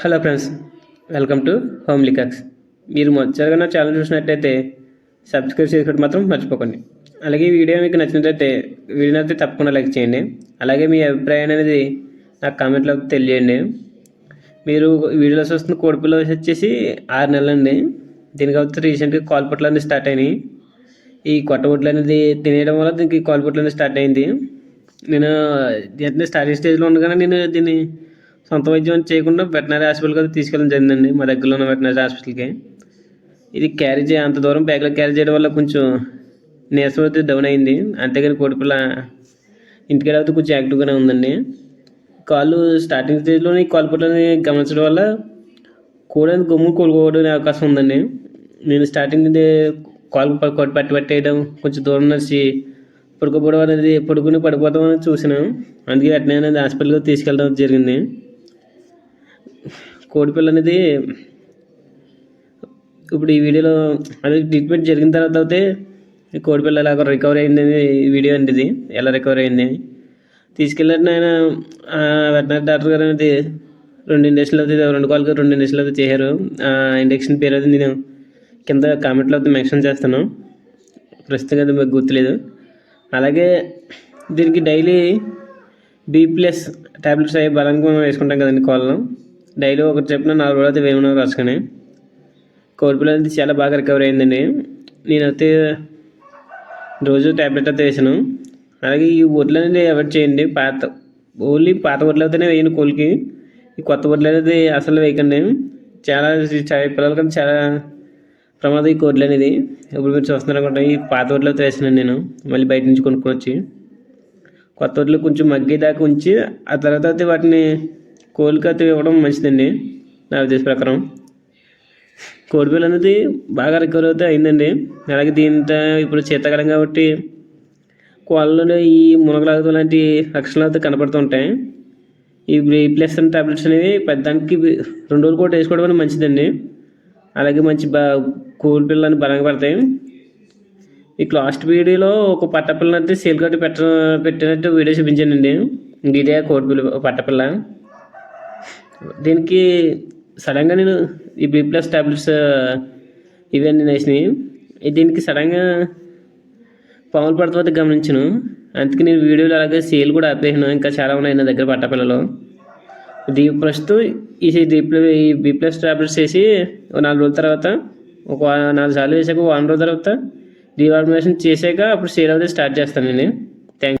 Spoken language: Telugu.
Hello friends welcome to home లికాక్స్. మీరు మొదటిసారిగా నా ఛానల్ చూసినట్టయితే సబ్స్క్రైబ్ చేసుకోవడం మాత్రం మర్చిపోకండి. అలాగే ఈ వీడియో మీకు నచ్చినట్లయితే వీడియోని అయితే తప్పకుండా లైక్ చేయండి. అలాగే మీ అభిప్రాయం అనేది నాకు కామెంట్లో తెలియజేయండి మీరు వీడియోలో చూస్తున్న కోడిపిల్ల వచ్చేసి ఆరు నెలలండి. దీనికి అయితే రీసెంట్గా కాల్పొట్లు అనేది స్టార్ట్ అయినాయి. ఈ కొట్టబొట్లు అనేది తినేయడం వల్ల దీనికి కాల్పొట్లు అనేది స్టార్ట్ అయింది. నేను స్టార్టింగ్ స్టేజ్లో ఉండగానే నేను దీన్ని సొంత వైద్యం చేయకుండా వెటనరీ హాస్పిటల్కి అయితే తీసుకెళ్ళడం జరిగిందండి. మా దగ్గరలో ఉన్న వెటనరీ హాస్పిటల్కి. ఇది క్యారీ చేయ అంత దూరం బ్యాగ్లో క్యారీ చేయడం వల్ల కొంచెం నీరసం అయితే డౌన్ అయింది. అంతేగాని కోడిపిల్ల ఇంటికాడ అయితే కొంచెం యాక్టివ్గానే ఉందండి. కాళ్ళు స్టార్టింగ్ స్టేజ్లోనే కాలు పట్లని గమనించడం వల్ల కూడా గమ్ము కోలుకోవడం అవకాశం ఉందండి. నేను స్టార్టింగ్ కాలు పట్టి పట్టేయడం కొంచెం దూరం నడిచి పడుకోపోవడం అనేది పడుకుని పడిపోతామని అనేది చూసాను అందుకే వెంటనే అనేది హాస్పిటల్కి తీసుకెళ్ళడం జరిగింది. కోడిపిల్ల అనేది ఇప్పుడు ఈ వీడియోలో అదే ట్రీట్మెంట్ జరిగిన తర్వాత అయితే కోడిపిల్ల ఎలాగ రికవర్ అయింది వీడియో అండి ఇది ఎలా రికవర్ అయింది? తీసుకెళ్ళారు ఆయన వెటనరీ డాక్టర్ గారు అనేది రెండు ఇండక్షన్లు అయితే రెండు కాళ్ళకి రెండు ఇండక్షన్లు అయితే చేశారు. ఆ ఇండక్షన్ పేరు అయితే నేను కింద కామెంట్లో అయితే మెన్షన్ చేస్తాను. ప్రస్తుతం అయితే మీకు గుర్తులేదు. అలాగే దీనికి డైలీ బీ ప్లస్ ట్యాబ్లెట్స్ అవి బలానికి మనం వేసుకుంటాం కదండి కోళ్ళను. డైలీ ఒకటి చెప్పిన నాలుగు రోజులు అయితే వేయమన్నారు రాసుకొని కోడిపిల్ల అనేది చాలా బాగా రికవరీ అయిందండి. నేనైతే రోజు ట్యాబ్లెట్ అయితే వేసాను. అలాగే ఈ వడ్లు అనేది అవాయిడ్ చేయండి. పాత ఓన్లీ పాత వడ్లు అయితేనే వేయండి కోళ్ళకి ఈ కొత్త వడ్లు అనేది అసలు వేయకండి. చాలా పిల్లలకి చాలా ప్రమాదం ఈ కోడ్లు అనేది. ఇప్పుడు మీరు చూస్తున్నారు అనుకుంటా ఈ పాత వడ్లు అయితే వేసానండి నేను. మళ్ళీ బయట నుంచి కొనుక్కొని వచ్చి. కొత్త వడ్లు కొంచెం మగ్గేదాకా ఉంచి ఆ తర్వాత అయితే వాటిని కోళ్ళకి ఇవ్వడం మంచిదండి నా ఉద్దేశ ప్రకారం. కోడిపిల్ల అనేది బాగా రికవర్ అయితే అయిందండి. అలాగే దీంతో ఇప్పుడు శీతాకాలం కాబట్టి కోళ్ళలో ఈ మునగలాగదు లాంటి లక్షణాలు అయితే కనపడుతుంటాయి ఈ బ్రీ ప్లస్ టాబ్లెట్స్ అనేవి పెద్దానికి రెండు రోజులు కూడా వేసుకోవడం అనేది మంచిదండి. అలాగే మంచి బా కోడి పిల్లని బలంగా పడతాయి. ఈ లాస్ట్ వీడియోలో ఒక పట్టపిల్లని అయితే సేల్ కట్టి పెట్ట పెట్టినట్టు వీడియో చూపించానండి. ఇదే కోడి పిల్ల పట్టపిల్ల. దీనికి సడన్గా నేను ఈ బి ప్లస్ టాబ్లెట్స్ ఇవన్నీ వేసినాయి దీనికి సడన్గా పాములు పడుతుంది గమనించను. అందుకే నేను వీడియోలు అలాగే సేల్ కూడా ఆపేసాను. ఇంకా చాలా ఉన్నాయి నా దగ్గర పట్టపిల్లలు దీ ప్రస్తుతం ఈ దీ ఈ బి ప్లస్ టాబ్లెట్స్ వేసి నాలుగు రోజుల తర్వాత ఒక నాలుగు సార్లు వేసాక ఒక వారం రోజుల తర్వాత డీవార్మినేషన్ చేసాక అప్పుడు సేల్ అయితే స్టార్ట్ చేస్తాను నేను.